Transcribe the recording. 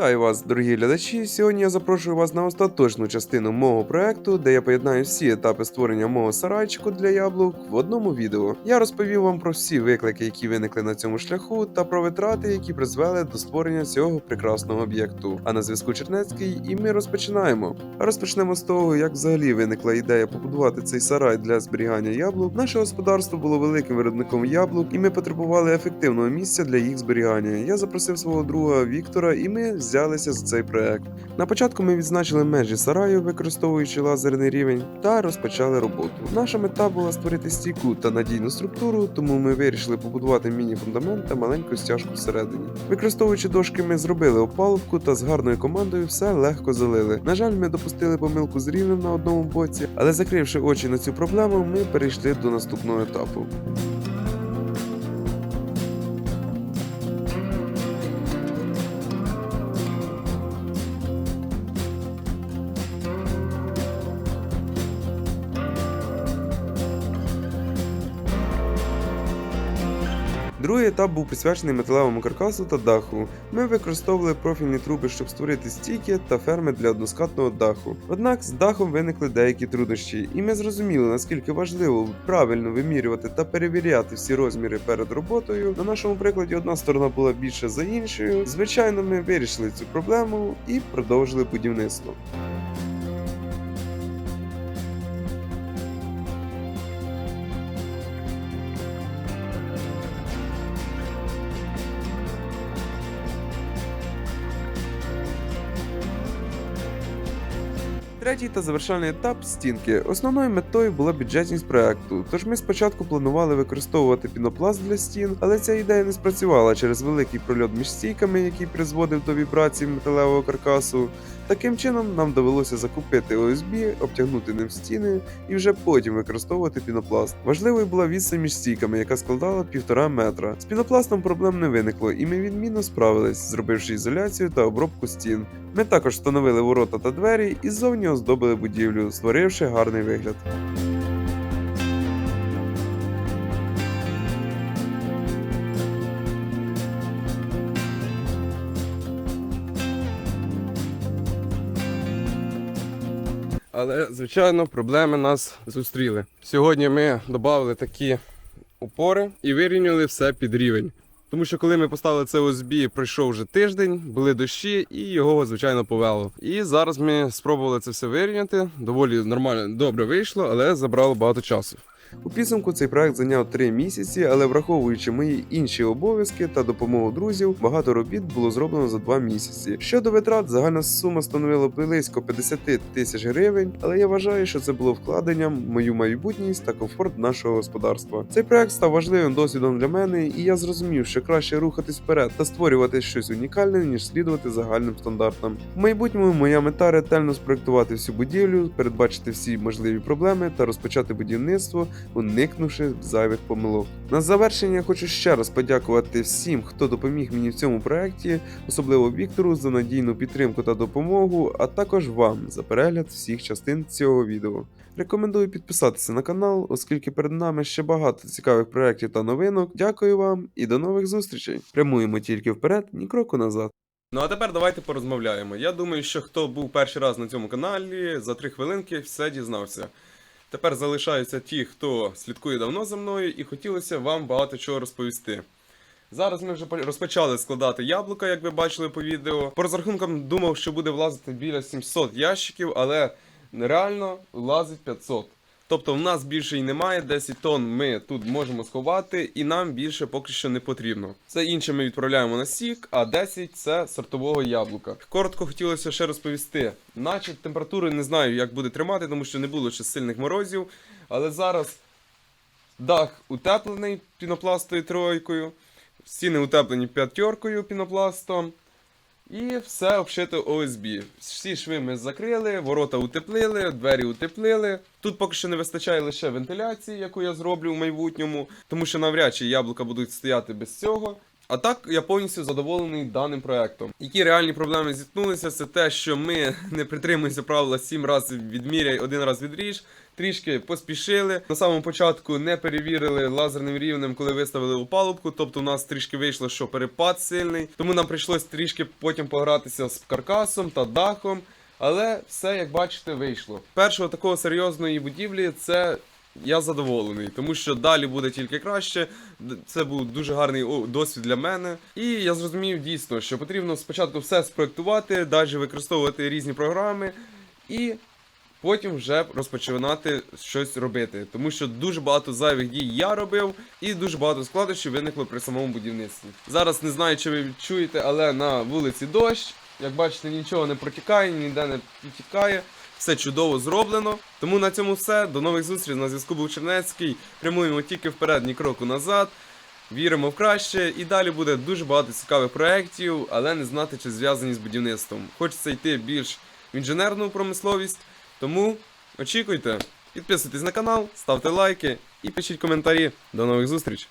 Вітаю вас, дорогі глядачі. Сьогодні я запрошую вас на остаточну частину мого проекту, де я поєднаю всі етапи створення мого сарайчику для яблук в одному відео. Я розповів вам про всі виклики, які виникли на цьому шляху, та про витрати, які призвели до створення цього прекрасного об'єкту. А на зв'язку Чернецький, і ми розпочинаємо. Розпочнемо з того, як взагалі виникла ідея побудувати цей сарай для зберігання яблук. Наше господарство було великим виробником яблук, і ми потребували ефективного місця для їх зберігання. Я запросив свого друга Віктора, і ми взялися за цей проект. На початку ми відзначили межі сараю, використовуючи лазерний рівень, та розпочали роботу. Наша мета була створити стійку та надійну структуру, тому ми вирішили побудувати міні-фундамент та маленьку стяжку всередині. Використовуючи дошки, ми зробили опалубку та з гарною командою все легко залили. На жаль, ми допустили помилку з рівнем на одному боці, але закривши очі на цю проблему, ми перейшли до наступного етапу. Другий етап був присвячений металевому каркасу та даху. Ми використовували профільні труби, щоб створити стійки та ферми для односкатного даху. Однак з дахом виникли деякі труднощі, і ми зрозуміли, наскільки важливо правильно вимірювати та перевіряти всі розміри перед роботою. На нашому прикладі одна сторона була більша за іншою. Звичайно, ми вирішили цю проблему і продовжили будівництво. Третій та завершальний етап стінки. Основною метою була бюджетність проекту. Тож ми спочатку планували використовувати пінопласт для стін, але ця ідея не спрацювала через великий прольот між стійками, який призводив до вібрацій металевого каркасу. Таким чином нам довелося закупити ОСБ, обтягнути ним стіни і вже потім використовувати пінопласт. Важливою була відстань між стійками, яка складала півтора метра. З пінопластом проблем не виникло, і ми відмінно справились, зробивши ізоляцію та обробку стін. Ми також встановили ворота та двері і ззовні оздобили будівлю, створивши гарний вигляд. Але, звичайно, проблеми нас зустріли. Сьогодні ми додали такі опори і вирівняли все під рівень. Тому що коли ми поставили це ОСБ, пройшов вже тиждень, були дощі, і його, звичайно, повело. І зараз ми спробували це все вирівняти. Доволі нормально, добре вийшло, але забрало багато часу. У підсумку цей проект зайняв 3 місяці, але враховуючи мої інші обов'язки та допомогу друзів, багато робіт було зроблено за 2 місяці. Щодо витрат, загальна сума становила близько 50 тисяч гривень, але я вважаю, що це було вкладенням в мою майбутність та комфорт нашого господарства. Цей проект став важливим досвідом для мене, і я зрозумів, що краще рухатись вперед та створювати щось унікальне, ніж слідувати загальним стандартам. В майбутньому моя мета ретельно спроектувати всю будівлю, передбачити всі можливі проблеми та розпочати будівництво уникнувши зайвих помилок. На завершення я хочу ще раз подякувати всім, хто допоміг мені в цьому проєкті, особливо Віктору за надійну підтримку та допомогу, а також вам за перегляд всіх частин цього відео. Рекомендую підписатися на канал, оскільки перед нами ще багато цікавих проєктів та новинок. Дякую вам і до нових зустрічей. Прямуємо тільки вперед, ні кроку назад. Ну а тепер давайте порозмовляємо. Я думаю, що хто був перший раз на цьому каналі, за три хвилинки все дізнався. Тепер залишаються ті, хто слідкує давно за мною, і хотілося вам багато чого розповісти. Зараз ми вже по- розпочали складати яблука, як ви бачили по відео. По розрахункам думав, що буде влазити біля 700 ящиків, але реально влазить 500. Тобто в нас більше і немає, 10 тонн ми тут можемо сховати, і нам більше поки що не потрібно. Це інше ми відправляємо на сік, а 10 це сортового яблука. Коротко хотілося ще розповісти. Наче температури не знаю, як буде тримати, тому що не було ще сильних морозів. Але зараз дах утеплений пінопластою тройкою, стіни утеплені п'ятеркою пінопластом. І все обшито ОСБ. Всі шви ми закрили, ворота утеплили, двері утеплили. Тут поки що не вистачає лише вентиляції, яку я зроблю в майбутньому, тому що навряд чи яблука будуть стояти без цього. А так я повністю задоволений даним проектом. Які реальні проблеми зіткнулися, це те, що ми не притримуємося правила 7 разів відміряй, один раз відріж. Трішки поспішили. На самому початку не перевірили лазерним рівнем, коли виставили опалубку. Тобто у нас трішки вийшло, що перепад сильний. Тому нам прийшлось трішки потім погратися з каркасом та дахом. Але все, як бачите, вийшло. Першого такого серйозної будівлі це я задоволений, тому що далі буде тільки краще. Це був дуже гарний досвід для мене. І я зрозумів дійсно, що потрібно спочатку все спроектувати, далі використовувати різні програми і потім вже розпочинати щось робити. Тому що дуже багато зайвих дій я робив, і дуже багато складнощів виникло при самому будівництві. Зараз не знаю, чи ви відчуєте, але на вулиці дощ. Як бачите, нічого не протікає, ніде не підтікає. Все чудово зроблено. Тому на цьому все. До нових зустрічей. На зв'язку був Чернецький. Прямуємо тільки вперед, ні кроку назад. Віримо в краще. І далі буде дуже багато цікавих проєктів, але не знати, чи зв'язані з будівництвом. Хочеться йти більш в інженерну промисловість. Тому очікуйте, підписуйтесь на канал, ставте лайки і пишіть коментарі. До нових зустрічей!